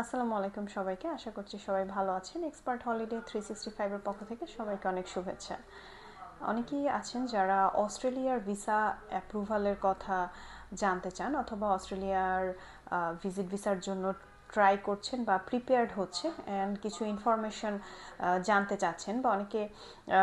আসসালামু আলাইকুম সবাইকে। আশা করছি সবাই ভালো আছেন। এক্সপার্ট হলিডে থ্রি সিক্সটি ফাইভের পক্ষ থেকে সবাইকে অনেক শুভেচ্ছা। অনেকেই আছেন যারা অস্ট্রেলিয়ার ভিসা অ্যাপ্রুভালের কথা জানতে চান অথবা অস্ট্রেলিয়ার ভিজিট ভিসার জন্য ট্রাই করছেন বা প্রিপেয়ার্ড হচ্ছে অ্যান্ড কিছু ইনফরমেশন জানতে চাচ্ছেন বা অনেকে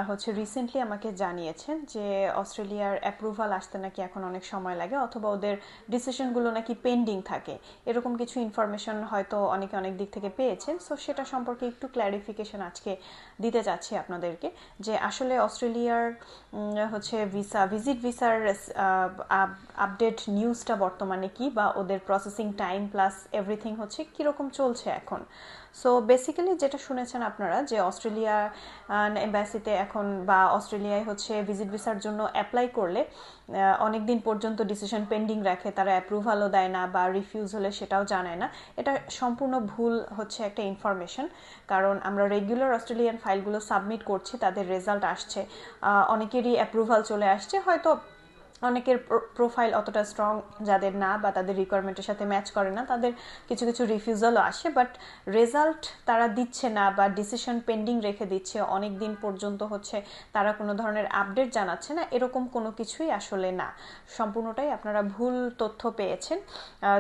হচ্ছে রিসেন্টলি আমাকে জানিয়েছেন যে অস্ট্রেলিয়ার অ্যাপ্রুভাল আসতে নাকি এখন অনেক সময় লাগে অথবা ওদের ডিসিশনগুলো নাকি পেন্ডিং থাকে। এরকম কিছু ইনফরমেশন হয়তো অনেকে অনেক দিক থেকে পেয়েছেন। সো সেটা সম্পর্কে একটু ক্ল্যারিফিকেশন আজকে দিতে চাচ্ছি আপনাদেরকে যে আসলে অস্ট্রেলিয়ার হচ্ছে ভিসা ভিজিট ভিসার আপডেট নিউজটা বর্তমানে কি বা ওদের প্রসেসিং টাইম প্লাস এভরিথিং হচ্ছে কীরকম চলছে এখন? সো বেসিক্যালি যেটা শুনেছেন আপনারা যে অস্ট্রেলিয়া এম্বাসিতে এখন বা অস্ট্রেলিয়ায় হচ্ছে ভিজিট ভিসার জন্য অ্যাপ্লাই করলে অনেক দিন পর্যন্ত ডিসিশন পেন্ডিং রাখে, তারা অ্যাপ্রুভালও দেয় না বা রিফিউজ হলে সেটাও জানায় না। এটা সম্পূর্ণ ভুল হচ্ছে একটা ইনফরমেশন কারণ আমরা রেগুলার অস্ট্রেলিয়ান ফাইলগুলো সাবমিট করছি, তাদের রেজাল্ট আসছে। অনেকেরই অ্যাপ্রুভাল চলে আসছে, হয়তো অনেকের প্রোফাইল অতটা স্ট্রং যাদের না বা তাদের রিকোয়ারমেন্টের সাথে ম্যাচ করে না, তাদের কিছু কিছু রিফিউজালও আসে বাট রেজাল্ট তারা দিচ্ছে না বা ডিসিশন পেন্ডিং রেখে দিচ্ছে, অনেক দিন পর্যন্ত হচ্ছে তারা কোনো ধরনের আপডেট জানাচ্ছে না, এরকম কোনো কিছুই আসলে না। সম্পূর্ণটাই আপনারা ভুল তথ্য পেয়েছেন।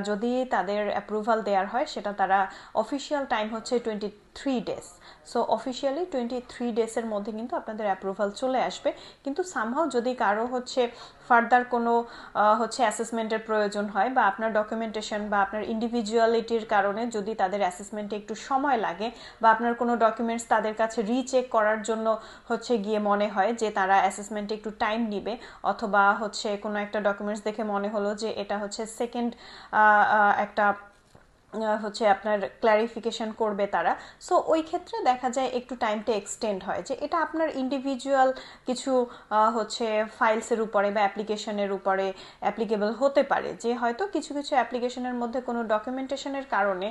যদি তাদের অ্যাপ্রুভাল দেওয়ার হয়, সেটা তারা অফিসিয়াল টাইম হচ্ছে twenty three days so officially twenty three ডেজের মধ্যে কিন্তু আপনাদের অ্যাপ্রুভাল চলে আসবে। কিন্তু সামহাও যদি কারও হচ্ছে ফার্দার কোনো হচ্ছে অ্যাসেসমেন্টের প্রয়োজন হয় বা আপনার ডকুমেন্টেশন বা আপনার ইন্ডিভিজুয়ালিটির কারণে যদি তাদের অ্যাসেসমেন্টে একটু সময় লাগে বা আপনার কোনো ডকুমেন্টস তাদের কাছে রিচেক করার জন্য হচ্ছে গিয়ে মনে হয় যে তারা অ্যাসেসমেন্টে একটু টাইম নিবে অথবা হচ্ছে কোনো একটা ডকুমেন্টস দেখে মনে হলো যে এটা হচ্ছে সেকেন্ড একটা হচ্ছে আপনার ক্ল্যারিফিকেশন করবে তারা। সো ওই ক্ষেত্রে দেখা যায় একটু টাইমটা এক্সটেন্ড হয় যে এটা আপনার ইন্ডিভিজুয়াল কিছু হচ্ছে ফাইলসের উপরে বা অ্যাপ্লিকেশনের উপরে অ্যাপ্লিকেবল হতে পারে। যে হয়তো কিছু কিছু অ্যাপ্লিকেশনের মধ্যে কোনো ডকুমেন্টেশনের কারণে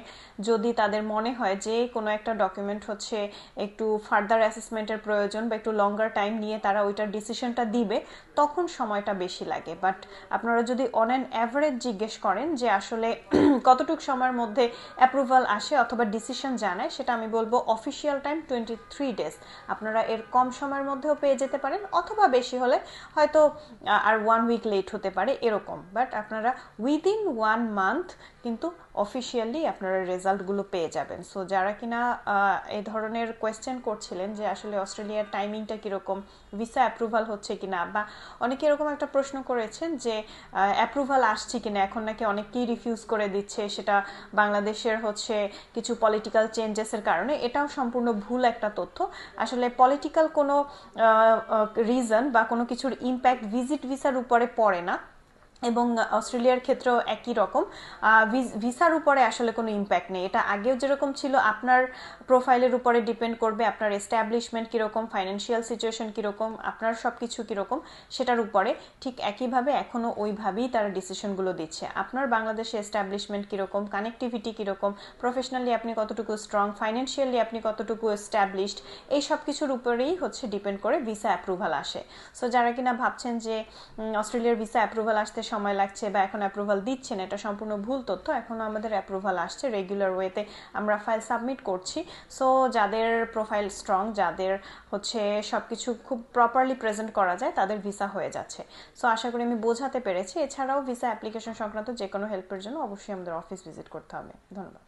যদি তাদের মনে হয় যে কোনো একটা ডকুমেন্ট হচ্ছে একটু ফার্দার অ্যাসেসমেন্টের প্রয়োজন বা একটু লঙ্গার টাইম নিয়ে তারা ওইটার ডিসিশনটা দিবে, তখন সময়টা বেশি লাগে। বাট আপনারা যদি অন অ্যান অ্যাভারেজ জিজ্ঞেস করেন যে আসলে কতটুকু সময়ের মধ্যে অ্যাপ্রুভাল আসে অথবা ডিসিশন জানায়, সেটা আমি বলব official time twenty three days আপনারা এর কম সময়ের মধ্যেও পেয়ে যেতে পারেন, অথবা বেশি হলে হয়তো আর ওয়ান উইক লেট হতে পারে, এরকম। বাট আপনারা উইদিন ওয়ান মান্থ কিন্তু অফিসিয়ালি আপনারা রেজাল্টগুলো পেয়ে যাবেন। সো যারা কিনা এই ধরনের কোয়েশ্চেন করছিলেন যে আসলে অস্ট্রেলিয়ার টাইমিংটা কীরকম ভিসা অ্যাপ্রুভাল হচ্ছে কিনা, বা অনেকে এরকম একটা প্রশ্ন করেছেন যে অ্যাপ্রুভাল আসছে কিনা, এখন নাকি অনেকেই রিফিউজ করে দিচ্ছে, সেটা বাংলাদেশের হচ্ছে কিছু পলিটিক্যাল চেঞ্জেসের কারণে এটাও সম্পূর্ণ ভুল একটা তথ্য। আসলে পলিটিক্যাল কোনো রিজন বা কোনো কিছুর ইম্প্যাক্ট ভিজিট ভিসার উপরে পড়ে না। এবং অস্ট্রেলিয়ার ক্ষেত্রেও একই রকম। ভিসার উপরে আসলে কোনো ইম্প্যাক্ট নেই। এটা আগেও যেরকম ছিল, আপনার প্রোফাইলের উপরে ডিপেন্ড করবে, আপনার এস্টাবলিশমেন্ট কীরকম ফাইন্যান্সিয়াল সিচুয়েশন কীরকম, আপনার সব কিছু কীরকম, সেটার উপরে। ঠিক একইভাবে এখনও ওইভাবেই তারা ডিসিশনগুলো দিচ্ছে। আপনার বাংলাদেশে এস্টাবলিশমেন্ট কীরকম কানেক্টিভিটি কীরকম প্রফেশনালি আপনি কতটুকু স্ট্রং ফাইন্যান্সিয়ালি আপনি কতটুকু এস্টাবলিশড এই সব কিছুর উপরেই হচ্ছে ডিপেন্ড করে ভিসা অ্যাপ্রুভাল আসে। সো যারা কিনা ভাবছেন যে অস্ট্রেলিয়ার ভিসা অ্যাপ্রুভাল আসতে সময় লাগছে বা এখন অ্যাপ্রুভাল না এটা সম্পূর্ণ ভুল তথ্য। এখনও আমাদের অ্যাপ্রুভাল আসছে রেগুলার ওয়েতে আমরা ফাইল সাবমিট করছি। সো যাদের প্রোফাইল স্ট্রং যাদের হচ্ছে সব কিছু খুব প্রপারলি প্রেজেন্ট করা যায়, তাদের ভিসা হয়ে যাচ্ছে। সো আশা করি আমি বোঝাতে পেরেছি। এছাড়াও ভিসা অ্যাপ্লিকেশন সংক্রান্ত যে কোনো হেল্পের জন্য অবশ্যই আমাদের অফিস ভিজিট করতে হবে। ধন্যবাদ।